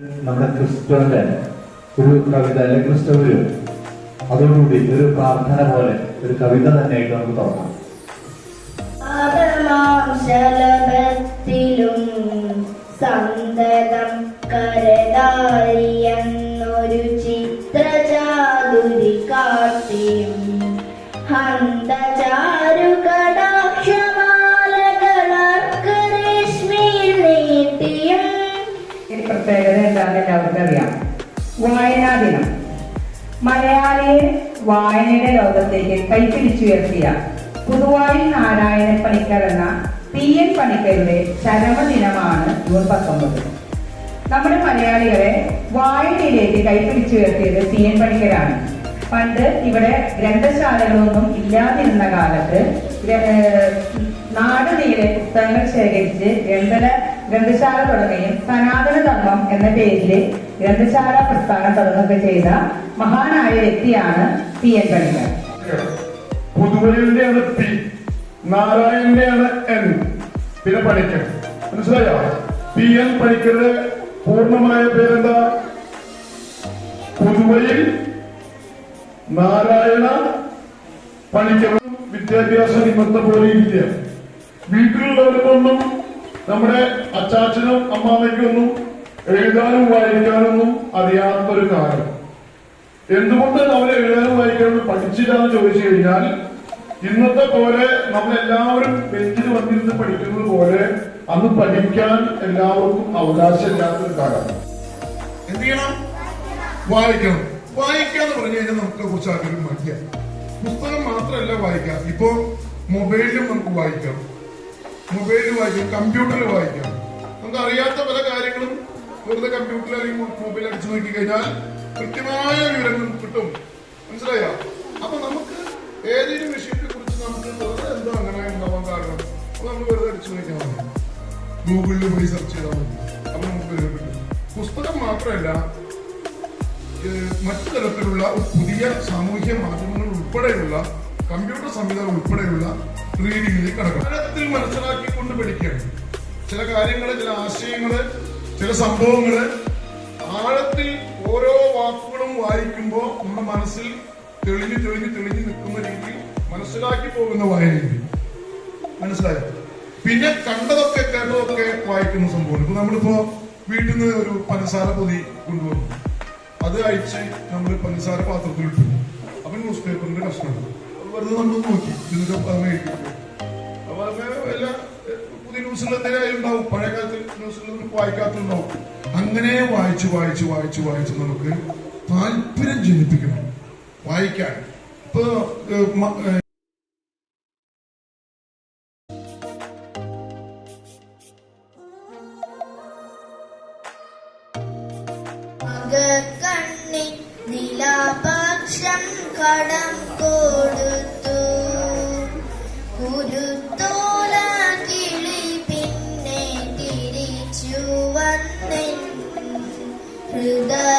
നമ്മുടെ ക്രിസ്തുവിന്റെ ഒരു കവിത അല്ലെങ്കിൽ ക്രിസ്തു അതോടുകൂടി ഒരു പ്രാർത്ഥന പോലെ ഒരു കവിത തന്നെയായിട്ട് നമുക്ക് തുറക്കാം ശലഭത്തിലും സന്തതം എന്താണെന്ന് എല്ലാവർക്കും അറിയാം വായനാ ദിനം മലയാളിയെ വായനയുടെ ലോകത്തേക്ക് കൈപിടിച്ചുയർത്തിയ പുതുവായി നാരായണ പണിക്കർ എന്ന പി എൻ പണിക്കരുടെ ചരമദിനമാണ് ജൂൺ പത്തൊമ്പത്. നമ്മുടെ മലയാളികളെ വായനയിലേക്ക് കൈപിടിച്ചുയർത്തിയത് പി എൻ പണിക്കരാണ്. പണ്ട് ഇവിടെ ഗ്രന്ഥശാലകളൊന്നും ഇല്ലാതിരുന്ന കാലത്ത് നാട് പുസ്തകങ്ങൾ ശേഖരിച്ച് ഗ്രന്ഥല ഗ്രന്ഥശാല തുടങ്ങുകയും സനാതന ധർമ്മം എന്ന പേരിൽ ഗ്രന്ഥശാല പ്രസ്ഥാനം തുടങ്ങുകയും ചെയ്ത മഹാനായ വ്യക്തിയാണ് പി എൻ പണിക്കർ. പുതുവലിന്റെയാണ് പി. നാരായണന്റെയാണ് എൻ. പിന്നെ പണിക്കർ. മനസ്സിലായോ? പി എൻ പണിക്കരുടെ പൂർണമായ പേരെന്താ? പുതുവയിൽ നാരായണ പണിക്കറും വിദ്യാഭ്യാസ നിമിത്തം പോലെ ഇല്ല വീട്ടിലുള്ളവർക്കൊന്നും നമ്മുടെ അച്ചാച്ചനും അമ്മാമയ്ക്കൊന്നും എഴുതാനും വായിക്കാനൊന്നും അറിയാത്തൊരു കാലം. എന്തുകൊണ്ട് അവരെ എഴുതാനും വായിക്കാനും പഠിച്ചില്ല എന്ന് ചോദിച്ചു കഴിഞ്ഞാൽ ഇന്നത്തെ പോലെ നമ്മളെല്ലാവരും ബെഞ്ചിൽ വന്നിരുന്ന് പഠിക്കുന്നത് പോലെ അന്ന് പഠിക്കാൻ എല്ലാവർക്കും അവകാശമില്ലാത്തൊരു കാലം. എന്ത് ചെയ്യണം? വായിക്കണം. വായിക്കാന്ന് പറഞ്ഞു കഴിഞ്ഞാൽ നമുക്ക് കുറച്ച് ആഗ്രഹം മടിയാണ് പുസ്തകം മാത്രമല്ല വായിക്കാം. ഇപ്പോ മൊബൈലിലും നമുക്ക് വായിക്കാം. മൊബൈലിൽ വായിക്കാം കമ്പ്യൂട്ടറിൽ വായിക്കാം. നമുക്ക് അറിയാത്ത പല കാര്യങ്ങളും വെറുതെ കമ്പ്യൂട്ടറിൽ അല്ലെങ്കിൽ മൊബൈൽ അടിച്ചു നോക്കി കഴിഞ്ഞാൽ കൃത്യമായ വിവരങ്ങൾ കിട്ടും. മനസ്സിലായോ? അപ്പൊ നമുക്ക് ഏതെങ്കിലും വിഷയത്തെ കുറിച്ച് നമുക്ക് വെറുതെ എന്താ അങ്ങനെ ഉണ്ടാവാൻ കാരണം അപ്പൊ നമ്മൾ വെറുതെ അടിച്ചു നോക്കിയാൽ മതി. ഗൂഗിളിൽ പോയി സെർച്ച് ചെയ്താൽ മതി. അപ്പൊ നമുക്ക് കിട്ടും. പുസ്തകം മാത്രമല്ല മറ്റു തരത്തിലുള്ള പുതിയ സാമൂഹ്യ മാധ്യമങ്ങൾ ഉൾപ്പെടെയുള്ള കമ്പ്യൂട്ടർ സംവിധാനം ഉൾപ്പെടെയുള്ള റീഡിങ്ങിലേക്ക് കടക്കണം. തരത്തിൽ മനസ്സിലാക്കിക്കൊണ്ട് പഠിക്കുകയാണ് ചില കാര്യങ്ങൾ ചില ആശയങ്ങൾ ചില സംഭവങ്ങൾ ആഴത്തിൽ ഓരോ വാക്കുകളും വായിക്കുമ്പോൾ നമ്മുടെ മനസ്സിൽ തെളിഞ്ഞ് തെളിഞ്ഞ് തെളിഞ്ഞ് നിൽക്കുന്ന രീതിയിൽ മനസ്സിലാക്കി പോകുന്ന വായനയുണ്ട് മനസ്സിലായോ? പിന്നെ കണ്ടതൊക്കെ കേട്ടതൊക്കെ വായിക്കുന്ന സംഭവമാണ്. ഇപ്പൊ നമ്മളിപ്പോ വീട്ടിൽ നിന്ന് ഒരു പഞ്ചസാര പൊതി കൊണ്ടുവന്നു. അത് അയച്ച് നമ്മൾ പഞ്ചസാര പാത്രത്തിൽ ഇട്ടു അപ്പൊ ന്യൂസ് പേപ്പറിന്റെ കഷ്ണമുണ്ട് അത് വെറുതെ നമ്മൾ നോക്കി ഇതൊക്കെ എഴുതി അപ്പൊ അങ്ങനെ വല്ല പുതിയ ന്യൂസുകൾ എന്തെങ്കിലും ഉണ്ടാവും പഴയ കാലത്ത് ന്യൂസുകൾ വായിക്കാത്തുണ്ടാവും അങ്ങനെ വായിച്ച് വായിച്ച് വായിച്ച് വായിച്ച് നമുക്ക് താല്പര്യം ജനിപ്പിക്കണം. വായിക്കാൻ. ഇപ്പൊ കണ്ണി നിലാപക്ഷം കടം the